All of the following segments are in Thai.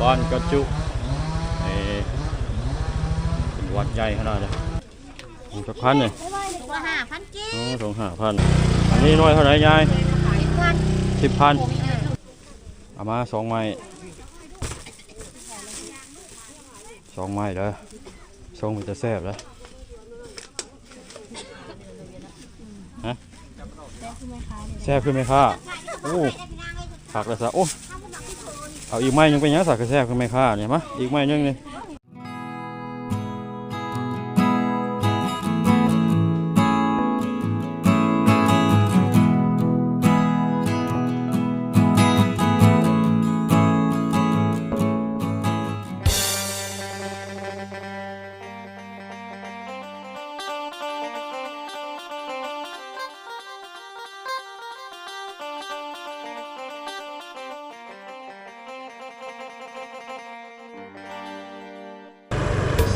บ้านกระจุเออเป็นวัดใหญ่ขนาดเลยมีจักพันเนี่ยถุงละห้าพันกีอ๋อสองห้าพันอันนี้น้อยเท่าไหร่ยายขายวันสิบพันเอามาสองไม้สองไม้เด้อสองมันจะแซ่บแล้วฮะแซ่บขึ้นไหมคะโอ้ผักแล้วซะโอ้ เอาอีกไม้ยังเป็นยังสักกระแทกขึ้นไหมคะเนี่ยมะอีกไม้ยังนี่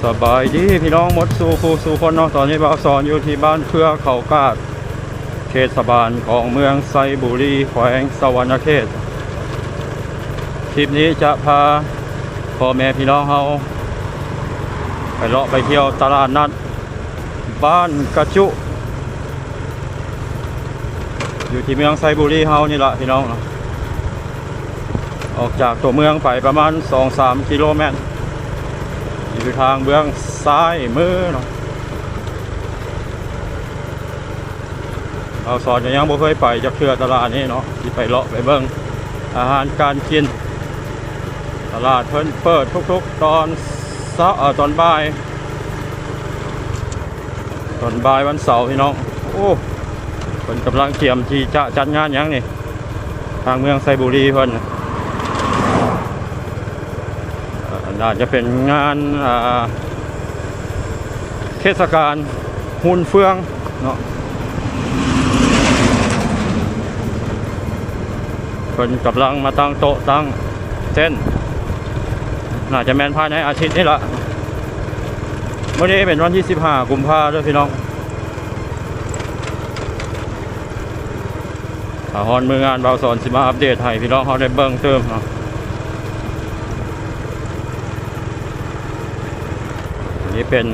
สบายดีพี่น้องมดสู่ครูสู่คนเนาะตอนนี้บ่าวสอนอยู่ที่บ้านเพื่อเขากาดเขตสบานของเมืองไซบุรีแขวงสวรรณเขตคลิปนี้จะพาพ่อแม่พี่น้องเฮาไปเลาะไปเที่ยวตลาดนัด บ้านกระจุ อยู่ที่เมืองไซบุรีเฮานี่ละพี่น้องออกจากตัวเมืองไปประมาณ 2-3 กิโลเมตร อยู่ทางเบื้องซ้ายมือเนาะเราสอนยังบ่เคยไปจะเชื่อตลาดนี้เนาะที่ไปเลาะไปเบิ่งอาหารการกิน ตลาดเพิ่นเปิดทุกๆ ตอนเช้าเออตอนบ่าย ตอนบ่ายวันเสาร์พี่น้องโอ้เพิ่นกำลังเตรียมที่จะจัดงานยังนี่ทางเมืองไซบุรีเพิ่น น่ะเอ่อน่าจะเป็นงานาเทศกาลหุ่นเฟืองเนาะเพิ่นกำลังมาตั้งโต๊ะตั้งเส้น น่าจะแมนภายในอาทิตย์นี้ละวันนี้เป็นวันที่ 15 กุมภาพันธ์ด้วยพี่น้องถ้าฮอนมืองานเบาสอนสิมาอัปเดตให้พี่น้องเขาได้เบิ่งเติมเนาะ นี้เป็น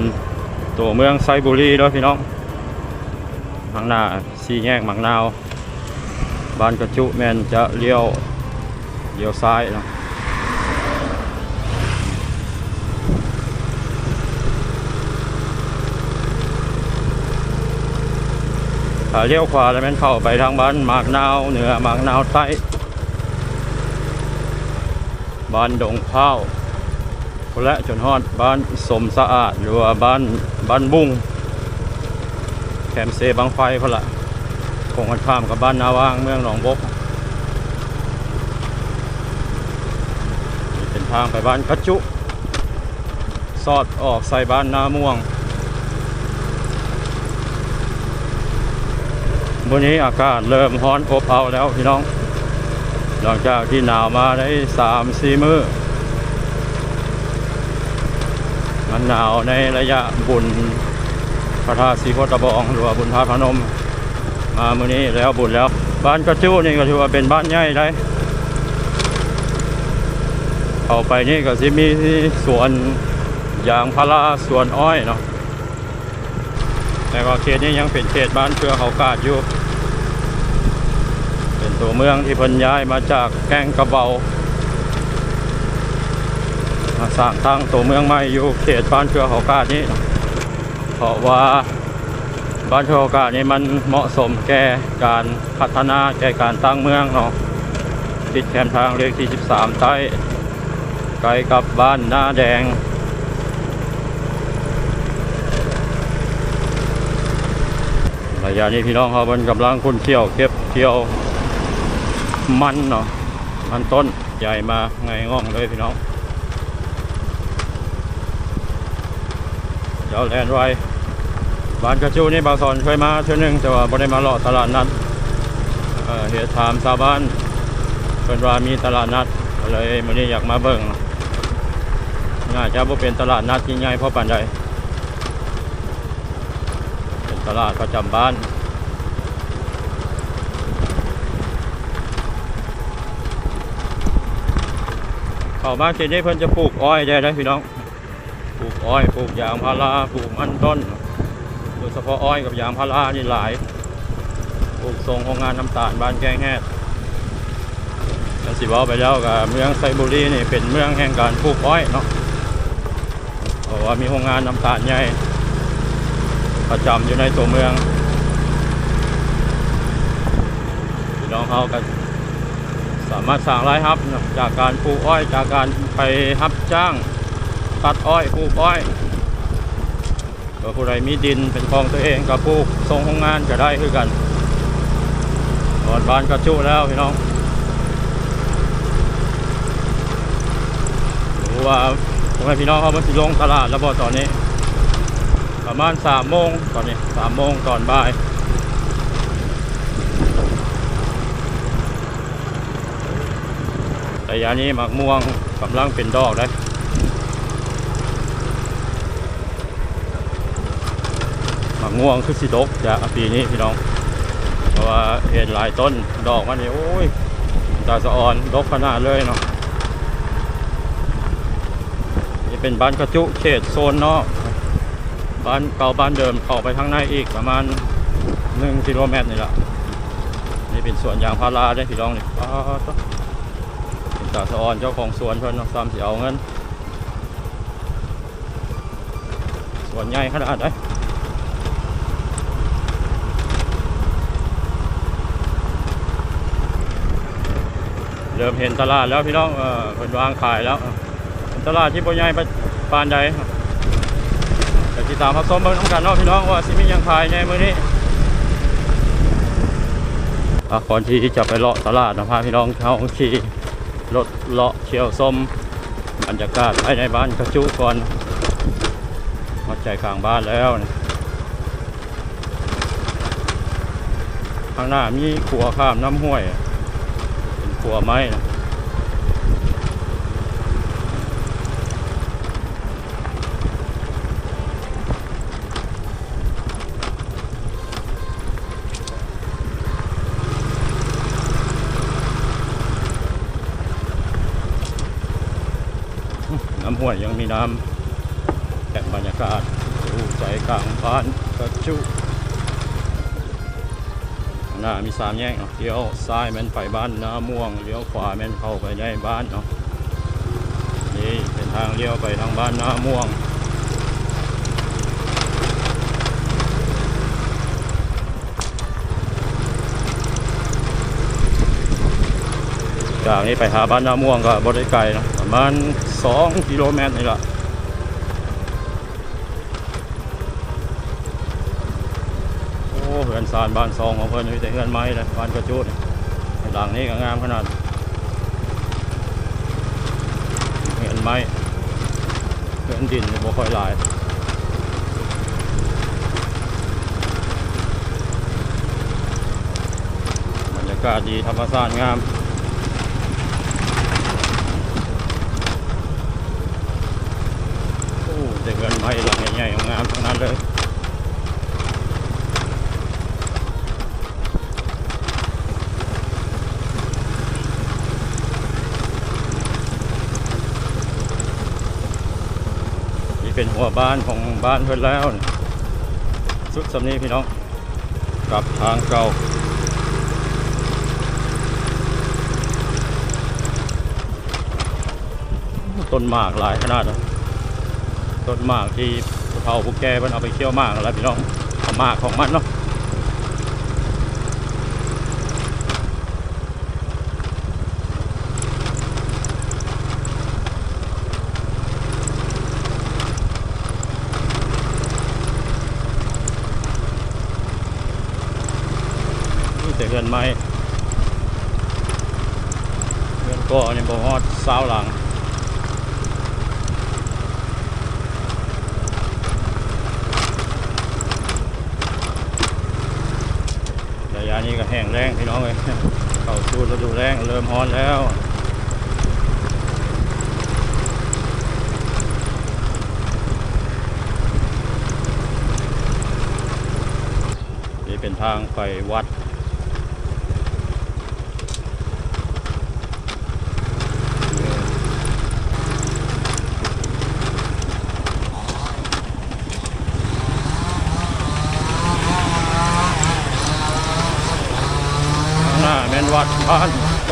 ตัวเมืองไซบุรีด้วยพี่น้องข้างหน้าสีแยกมังนาวบ้านกระจุแมนจะเลี้ยวเลี้ยวซ้ายนะถ้าเลี้ยวขวาแล้วมันเข้าไปทางบ้านหมากนาวเหนือหมากนาวใต้บ้านดงข้า วและจนฮอดบ้านสมสะอาดหรือว่าบ้านบ้านบุ้งแคมเซบางไฟพละคงกันข้ามกับบ้านนาวางเมืองหนองบกเป็นทางไปบ้านกระจุ สอดออกใส่บ้านนาม่วงวันนี้อากาศเริ่มร้อนอบเอาวแล้วพี่น้อง หลังจากที่หนาวมาได้สามสี่มือ้อมัน หนาวในระยะบุญพระธาตุศรีโคตบองหรือว่าบุญธาตุพนม มามื้อนี้แล้วบุญแล้ว บ้านกระจู้นี่ก็ถือว่าเป็นบ้านใหญ่ได้เข้าไปนี่ก็สิมีสวนยางพาราสวนอ้อยเนาะแต่ว่าเขตนี้ยังเป็นเขตบ้านเพื่อเขากาดอยู่ เป็นตัวเมืองที่พิ่นย้ายมาจากแก้งกระเบา สร้างทางตัวเมืองใหม่อยู่เขตบ้านเพื่อเขากาดนี้เพราะว่าบ้านเพื่อเขากาดนี้มันเหมาะสมแก่การพัฒนาแก่การตั้งเมืองเนาะติดแคมทางเลขที่ 13 ใต้ไกลกับบ้านหน้าแดงระยะนี้พี่น้องเขาเป็นกำลังคุณเที่ยวเก็บเที่ยวมันเนาะมันต้นใหญ่มาไงง่องเลยพี่น้อง เดี๋ยวแลนไว้บ้านกระจูนี่บาวสอนเคยมาเท่านึงแต่ว่าไม่ได้มาเลาะตลาดนัดเเหตุถามชาวบ้านเป็นว่ามีตลาดนัดเลยวันนี้อยากมาเบิ่งน่าจะบ่เป็นตลาดนัดที่ใหญ่เพราะปานใดเป็นตลาดประจำบ้านเข้ามาเขตนี้เพิ่นจะปลูกอ้อยได้ได้พี่น้อง ลูกอ้อยปลูกยางพาราปลูกมันต้นโดยเฉพาะอ้อยกับยางพารานี่หลายปลูกทรงโรงงานน้ำตาลบ้านแกงแฮดแต่สิว้าไปแล้วกับเมืองไซบุรีนี่เป็นเมืองแห่งการปลูกอ้อยเนาะเพราะว่ามีโรงงานน้ำตาลใหญ่ประจำอยู่ในตัวเมืองพี่น้องเขาก็สามารถสร้างรายรับจากการปลูกอ้อยจากการไปรับจ้าง ตัดอ้อยปลูกอ้อยก็ผู้ใดมีดินเป็นของตัวเองก็ปลูกทรงโรงงานก็ได้คือกันตอนบานก็จุแล้วพี่น้องว่าทำไมพี่น้องเขามาสิลงตลาดแล้วบ่ตอนนี้ ประมาณสามโมงตอนนี้สามโมงตอนบ่ายระยะนี้หมากม่วงกำลังเป็นดอกได้ห มากม่วงคือสิดกจากปีนี้พี่น้อง เพราะว่าเห็นหลายต้นดอกมันนี่โอ้ยตาสะออนดกขนาดเลยเนาะนี่เป็นบ้านกระจุเขตโซนนอกบ้านเก่าบ้านเดิมเข้าไปข้างในอีกประมาณหนึ่งกิโลเมตรนี่แหละนี่เป็นสวนยางพาราได้พี่น้องนี่อ้าวจ่าสะออนเจ้าของสวนเพิ่นเนาะซ้ำสิเอาเงินสวนใหญ่ขนาดไหน เริ่มเห็นตลาดแล้วพี่น้องเออเพิ่นวางขายแล้วตลาดที่บ่ใหญ่ปานใดแต่ติดตามรับชมเบิ่งนํกันเนาะพี่น้องว่าสิมียังขายในมื้อนี้ก่อนที่จะไปเลาะตลาดนะพาพี่น้องเขาขี่รถเลาะเชี่ยวส้มบรรยากาศภายในบ้านกระจุก่อนมาใจกลางบ้านแล้วนะข้างหน้ามีขัวข้ามน้ำห้วย ลัวไหมน้ำห้วยยังมีน้ำแต่บรรยากาศดูใจกลางบ้านกระจุ หน้ามีสามแยกเนาะเลี้ยวซ้ายแม่นไปบ้านน้ำม่วงเลี้ยวขวาแม่นเข้าไปในบ้านเนาะนี่เป็นทางเลี้ยวไปทางบ้านน้ำม่วงจากนี้ไปหาบ้านน้ำม่วงก็บ่ได้ไกลนะประมาณ 2 กิโลเมตรนี่ละานบ้านซองของเพิ่นมีแต่เฮือนไม้เลยบ้านกระจุดหลังนี้ก็งามขนาดเฮือนไม้เฮือนดินบ่ค่อยหลายบรรยากาศดีธรรมชาติงามโอ้แต่เงินไม้หลังใหญ่ๆงามทั้งนั้นเลยนี่เป็น หัวบ้านของบ้านเพื่อนแล้ว สุดสำนีพี่น้องกลับทางเก่าต้นหมากหลายขนาดนะต้นหมากที่ผู้เฒ่าผู้แก่มันเอาไปเคี่ยวหมากอะไรพี่น้องหมากของมันเนาะนี่แต่เรือนไม้เรือนก่อเนี่ยบ่ฮอดสาวหลังระยะนี้ก็แห้งแรงพี่น้องเลยเข้าสู่ฤดูแรงเริ่มร้อนแล้วนี่เป็นทางไปวัด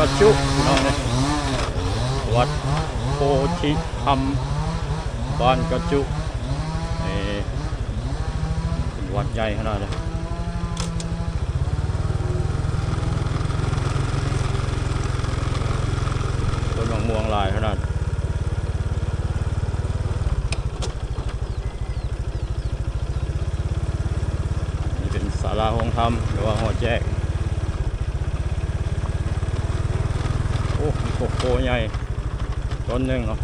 ระจุน้องเนี่วัดโพธิธรรมบ้านกระจุนี่เป็นวัดใหญ่ขนาดเลยต้นมะม่วงลายขนาดนี่เป็นศาลาห้องธรรมหรือว่าหอแจก โอ้มีโกโก้ใหญ่ต้นหนึ่งเนาะ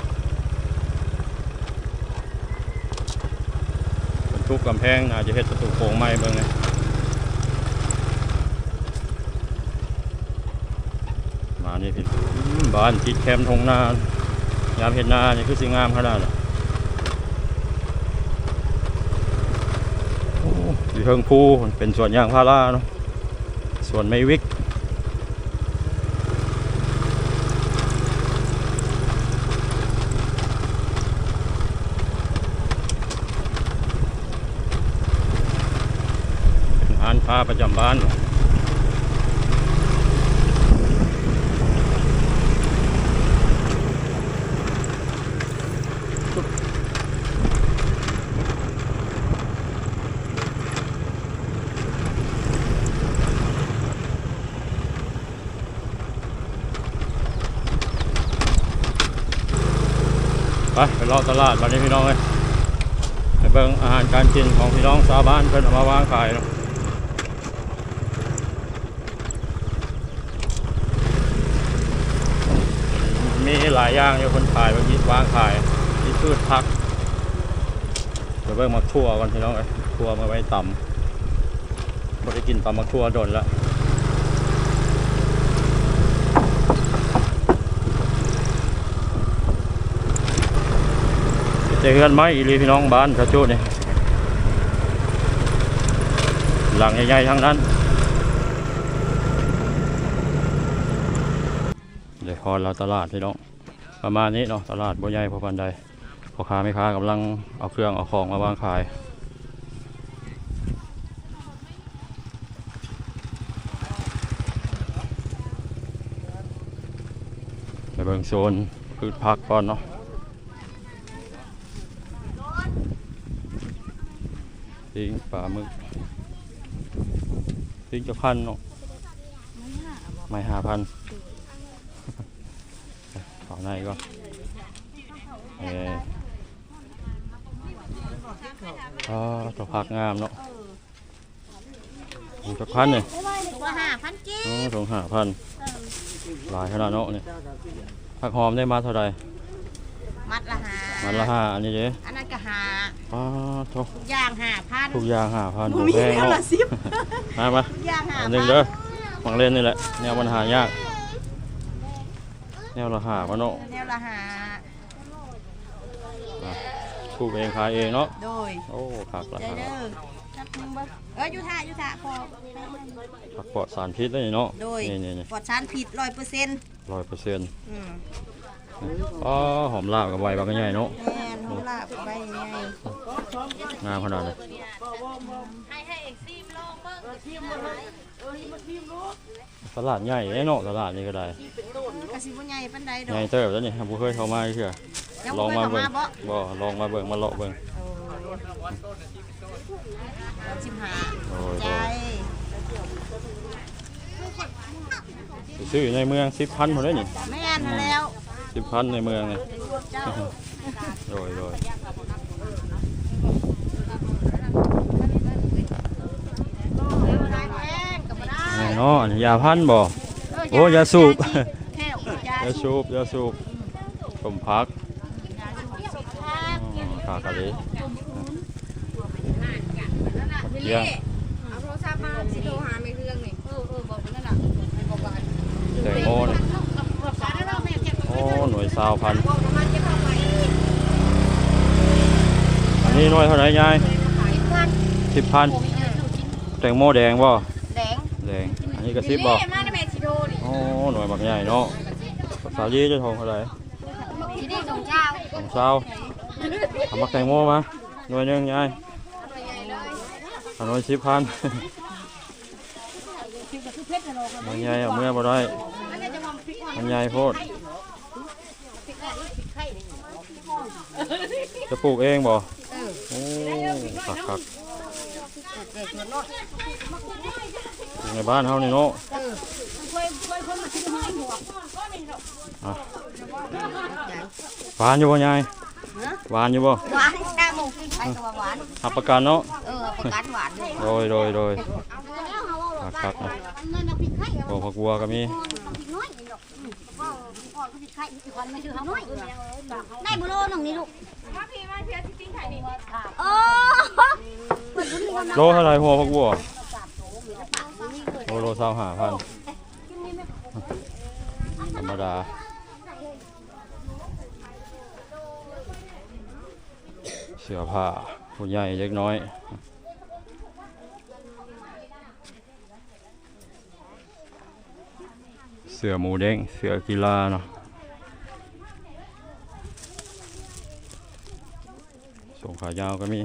เป็นทุกกำแพงน่าจะเฮ็ดประตูโค้งไม้เบิ่งไงมานี่พี่บ้านติดแคมป์ทงนายามเห็นนานี่คือสิงามขนาดน่ะอยู่เทิงภูเป็นสวนยางพาราเนาะสวนไม้วิก เป็นร้านค้าประจำบ้านไปไปรอบตลาดวันนี้พี่น้องเลยไปเบิ่งอาหารการกินของพี่น้องชาวบ้านเพิ่นเอามาวางขายเนาะมีห ลายอย่างอยู่คนขายบางทีวางขายมีพืชผักเดี๋ยวเบิ่งมาทั่วกันพี่น้องเอ้ยทั่วมาไว้ตำบ่ได้กินตำมาทั่วโดนแล้วเจอกันไหมอีหลีพี่น้องบ้านกระโจดนี่หลังใหญ่ๆทั้งนั้นเดี๋ยวพอเราตลาดพี่น้อง ประมาณนี้เนาะตลาดบัวใหญ่พอปันใดพ่อค้าแม่ค้ากำลังเอาเครื่องเอาของมาวางขายไปเบิงโซนพืชผักก่อนเนาะปิ้งปลาหมึกปิ้งจะพันเนาะไม่ห้าพัน ขอในก็เอออ่าตัวผักงามเนาะถุงจะพันเนี่ยตัวห้าพันกิ๊อ๋อถุงห้าพันหลายขนาดเนาะเนี่ยผักหอมได้มาเท่าไหร่มัดละหามันละห้าอันนี้เด้อันนั้นก็หาอ้าทุกทุกอย่างห้าพันทุกอย่างห้าพันบ่มีแพงแนวเนาะละสิบมามาทุกอย่างห้าอัพันนหนึ่งเด้อมังเล่นนี่แหละแนวปัญหายาก แนวราคาพะเนาะแนวละหาปลูกเองขายเองเนาะ โดย โอ้ผักราใจคาเด้อจับมึงเบิ่งเอ้ยอยุท่าอยุท่าพอผักปลอดสารพิษได้เนาะ โดยนี่นี่นี่ปลอดสารผิดร้อยเปอร์เซ็นต์ร้อยเปอร์เซ็นต์อืมอ๋อหอมลาบกับใบบักใหญ่เนาะแม่นหูลาบใบใหญ่งามขนาดเลยให้ให้เอกซีมโลงเบิ่ง ตลาดใหญ่เนาะตลาดนี้ก็ได้กระสิบ่ใหญ่ปานใดดอใหญ่กเติบแล้วนี่ผมเคยเข้ามาเชื่อยังลบ่องเคยมาเข้าเบิ่งมาบ่บ่ลองมาเบิ่งมาเลาะเบิ่งสิบห้าโอ้ยใจโอ้ยซื้อในเมืองสิบพันคนได้นี่แม่นหั่นแล้วสิบพันในเมืองเลยเจ้าโดยโดย ได้แพงก็บ่ได้ นี่ เนาะอันนี้ยาพันธุ์บ่เโอ้ยาสูบแค่ยายาสูบยาสูบสมพักยาสูบพักอ๋อขากะลิบิลเยี่ยลี่งเอาโทรศัพท์มาสิโทรหาไม่เรื่องนี่เออเออบอกไปนั่นน่ะให้บอกว่าแตงโมนี่บอกสารแล้วแม่เก็บโอ้หน่วยซาวพันธุ์บอกประมาณเก็บเอาไว้อันนี้หน่วยเท่าไหร่ยายขายพันสิบพันผมมีเงินกินแตงโมแดงบ่แดงแดงอั นนี้ก็สิบบ่บิลลี่มาได้แม่สิโทรดิโอ้หน่วยบักใหญ่เนาะสาลีจะทองเท่าไหร่ที่นี่ส่งเจ้าสองเช้าทำมักแตงโมมาหน่วยหนึงยายเอาหน่วยสิบพันหน่วยใหญ่เอาเมื่อบ่ได้อันนี้จะมองพริกมันใหญ่โพดจะปลูกเองบ่เออโอ้คักคัก ในบ้านเฮานี่เนาะเอออะหวานอยู่บ่ยายฮะหวานอยู่บ่หวานแค่โมงกินไปตัวหวานหับประกันเนาะเออประกันหวานด้วยโดยโดยโดยคักคักนะโอ้ผักบัวก็มีได้บุโรหนึ่งนี่ลูกโอ้โลเท่าไหร่หัวผักบัว โลโลสามห้าพันธรรมดาเสื้อผ้าผู้ใหญ่เล็กน้อยเสื้อหมูเด้งเสื้อกีฬาเนาะส่งขายาวก็มี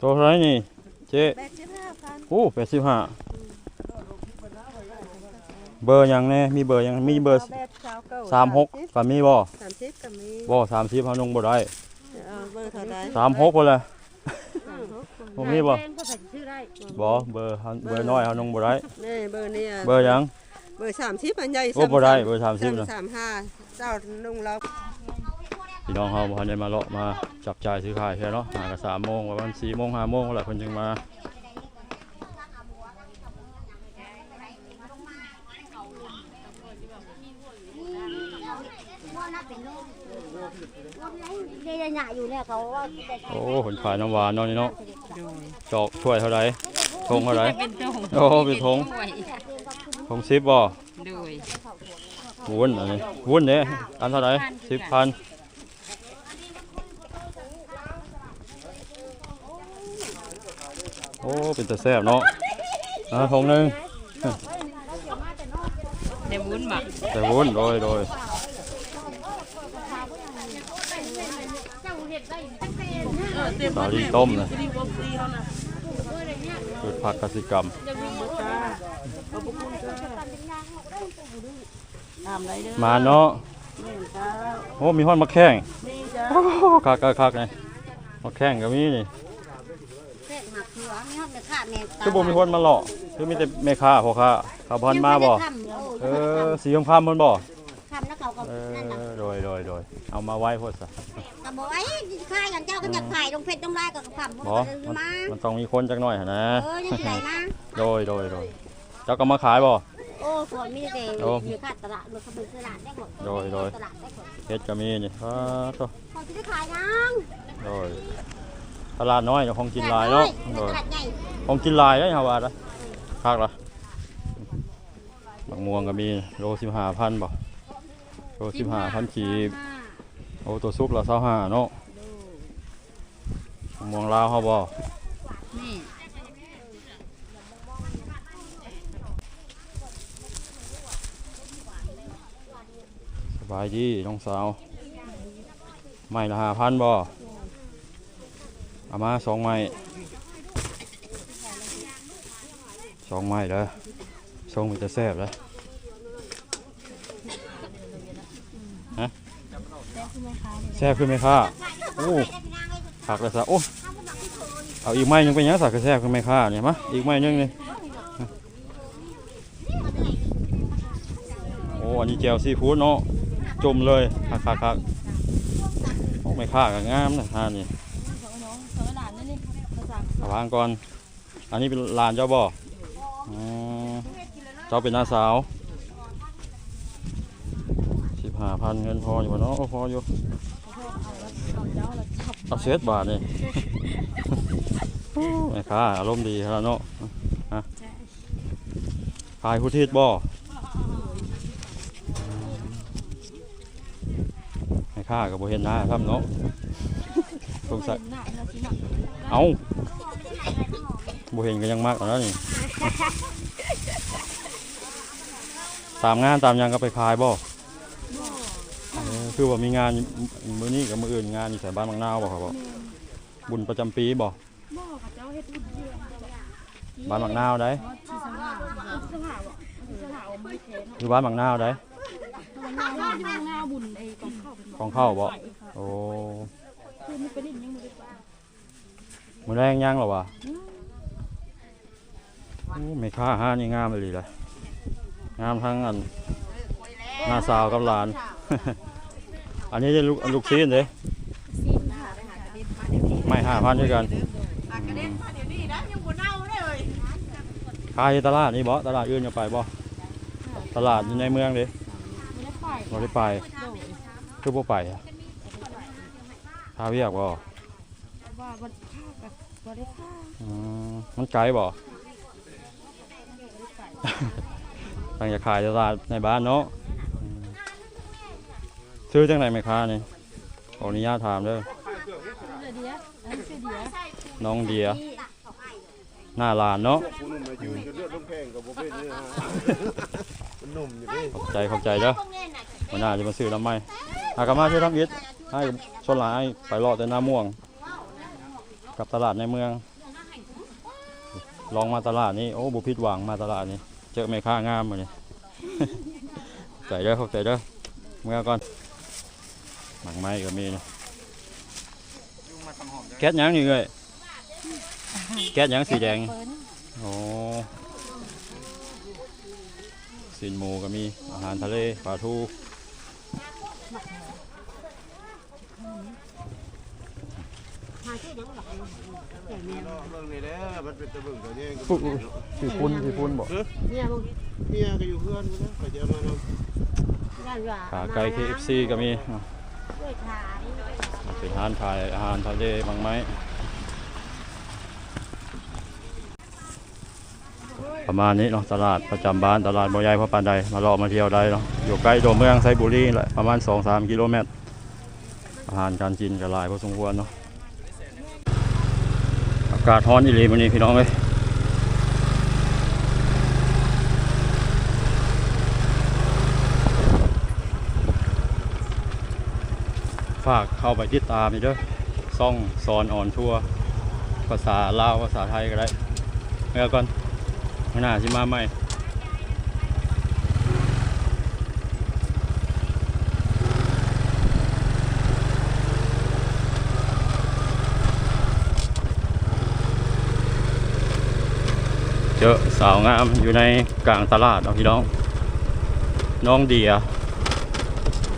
ตัวเท่าไหรนี่เจ๊โอ้แปดสิบห้าเบอร์หยังแน่มีเบอร์หยังมีเบอร์แบบสาวเก่าสามหกก็มีบ่สามสิบก็มีบ่สามสิบเขานงบ่ได้เอาเบอร์เท่าใดสามหกคนละสามหกผมมีบ่แพงก็ใส่ชื่อได้บ่เบอร์เขาเบอร์น้อยเขานงบ่ได้นี่เบอร์นี้เบอร์หยังเบอร์สามสิบอันใหญ่โอ้บ่ได้เบอร์สามสิบนะสามห้าเจ้าลุงเรา พี่น้องเขาบ่ทันได้มาเลาะมาจับจ่ายซื้อขายแค่เนาะหากันสามโมงประมาณสี่โมงห้าโมงแหละเพิ่นจึงมาเดี๋ยวหยาอยู่เนี่ยเขาว่าแต่โอ้เพิ่นขายน้ำหวานเนาะนี่เนาะจอกถ้วยเท่าไหร่ทงเท่าไหร่โอ้เป็นทงทงสิบบ่ด้วยวุ้นอันนี้วุ้นเด้อันเท่าไหร่สิบพัน อ้เป็นต่แซ่บเนาะอ่าทงหนึ่งได้วุ้นหมักแต่วุ้นโดยโดยสาลีต้มนะพืชผักกสิกรรมามไรเด้อมาเนาะโอ้มีห้อนมะแข้งนี่จ้าคักคักคักไงมะแข้งก็มีนี่ หมักเขือมีห้องเดือดขาดแม่คือบ่มีคนมาหลอกคือมีแต่แม่ค้าพ่อค้าขับพันมาบ่เออสีคำๆมันบ่คำแล้วเขาก็เอนั่นน่ะอโดยโดยโดยเอามาไว้พดซะก็บอกไอ้ข้าอย่างเจ้าก็อยากถ่ายลงเพชรลงไลน์ก็คำบ่มันมามันต้องมีคนจักหน่อยหั่นนะเออยังไงมาโดยโดยโดยเจ้าก็มาขายบ่โอ้ส่วนมีแต่โอ้อยู่ขาดตลาดมันเขาเป็นตลาดได้หมดโดยโดยตลาดได้หมดเฮ็ดก็มีนี่อ้าโตเขาจะได้ขายยังโดย ตลาดน้อยเนาะของกินหลายเนาะโดยตลาดใหญ่ของกินหลายได้เฮาว่าล่ะคักล่ะบางม่วงก็มีโล15,000บ่โล15,000ขีบโอ้ตัวซุปละ25เนาะบางม่วงลาวเฮาบ่นี่สบายดีน้องสาว ไม้ละ5,000บ่ เอามาสองไม้สองไม้เด้อทรงมันจะแซ่บเด้อแซ่บขึ้นไหมค่ะโอ้ผักเลยสะโอ้เอาอีกไม้หนึงเป็นยังสักก็แซ่บขึ้นไหมค่ะเนี่ยมะอีกไม้หนึงนี่โอ้อันนี้แจวซีฟู้ดเนาะจมเลยคักคักคักโอ้ไม่ค่าก็งามนะฮะนี่ วางก่อน อันนี้เป็นลานเจ้าบ่อ๋อเจ้าเป็นน้าสาวสิบห้าพันเงินพออยู่บ่เนาะโอ้พออยู่เอาเศษบาทนี่แม่ค้าอารมณ์ดีแล้วเนาะฮะขายผู้ทิศบ่แม่ค้ากับบ่เห็นหน้าครับเนาะสงสัย เอาบ่เห็นก็ยังมากกว่านั้นนี่ ตามงานตามหยังก็ไปขายบ่เออคือว่ามีงานมื้อนี้กับมื้ออื่นงานอยู่แถวบ้านบางนาวบ่ครับบ่บุญประจำปีบ่บ่กับเจ้าเฮ็ดบุญเดือนบ้านบางนาวได้ที่สอยู่บ้านบางนาวได้งานงานงานบุญไอ้กองข้าวเป็นของเข้าบ่โอ้คือ มือแรงยังหรอวะโอ้ไม่ค่าห้านี่งามเลยเลยงามทั้งอันหน้าสาวกับหลาน อันนี้จะลูกลูกซีนเลยไม่ห้าพันด้วยกันหากระเด็นมาเดี๋ยวนี้นะยังบ่เน่าเลยขายตลาดนี่บ่ตลาดอื่นจะไปบ่ตลาดอยู่ในเมืองเลยไม่ได้ไปบ่ได้ไปคือบ่ไปอะพาเวียกบ่ ว่าวันข้าวกับบ่ได้ข้าวอืมมันไกลบ่ ตั้งจะขายตลาดในบ้านเนาะอืมซื้อจังไหนไหมค้านี่ขออนุญาตถามเด้อเดียวอันนี้เดียวน้องเดีย หน้าลานเนาะ ผู้หนุ่มมายืนจนเลือดต้องแพงกับประเภทนี้ฮะ มันหนุ่มอยู่นี่ขอบใจขอบใจเด้อมันน่าจะมาซื้อน้ำไหมหากนมาซื้อน้ำอิดให้ชนหลายไปรอดแต่หน้าม่วง กับตลาดในเมือง ลองมาตลาดนี้โอ้บุพิดหวังมาตลาดนี้ เจอแม่ค้างามเนี่ยใจเด้อเขอบใจเด้อเมื่อก่อนหมักไม้ก็มีนะแก๊สยังนี่เอ้ยแก๊สยังสีแดงโอ้สินหมูก็มีอาหารทะเลปลาทู เรื่องนี้แหละมันเป็นตะบึงตัวนี้ก็สีพุ่นสีพุ่นบ่เนี่ยมึงเมียก็อยู่เพื่อนนะก็จะมาเนาะด้านว่าขาไก่ KFC ก็มีอะด้วยขายเป็นอาหารขายอาหารทะเลบางไม้ประมาณนี้เนาะตลาดประจำบ้านตลาดบ่อใหญ่พระปานใดมารอมาเที่ยวได้เนาะอยู่ใกล้ตัวเมืองไซบุรีแหละประมาณ 2-3 กิโลเมตร อาหารการกินก็หลายพอสมควรเนาะากาศท้อนอีเลีมื้อนี้พี่น้องเอ้ยฝากเข้าไปติดตามเด้อซ่องสอนอ่อนทัวภาษาลาวภาษาไทยก็ได้เมื่อก่อนหน้าสิมาใหม่ เจอสาวงามอยู่ในกลางตลาดเอาพี่น้อง น้องเดีย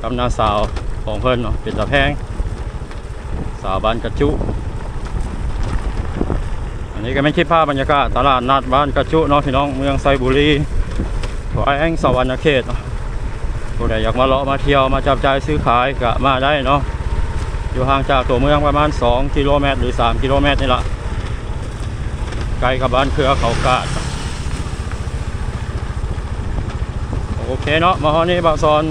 กับนาสาวของเพิ่นเนาะเป็นตาแพง สาวบ้านกระจุ อันนี้ก็ไม่คิดภาพบรรยากาศตลาดนัดบ้านกระจุเนาะพี่น้องเมืองไซบุรีขอแองสวรรณเขตเนาะผู้ใดอยากมาเลาะมาเที่ยวมาจับจ่ายซื้อขายก็มาได้เนาะอยู่ห่างจากตัวเมืองประมาณ 2 กิโลเมตรหรือ 3 กิโลเมตรนี่ละ ไกลกับบ้านเครือเขากาดโอเคเนาะมาฮอนี้บาซอน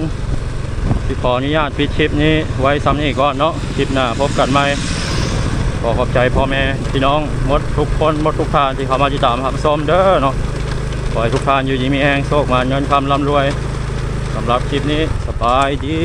ที่ขออนุญาตปิดคลิปนี้ไว้ซ้ำนี้ก่อนเนาะคลิปหน้าพบกันใหม่ขอขอบใจพ่อแม่พี่น้องหมดทุกคนหมดทุกท่านที่เข้ามาติดตามรับชมเด้อเนาะขอให้ทุกท่านอยู่ดีมีแรงโชคมาเงินคำร่ำรวยสำหรับคลิปนี้สบายดี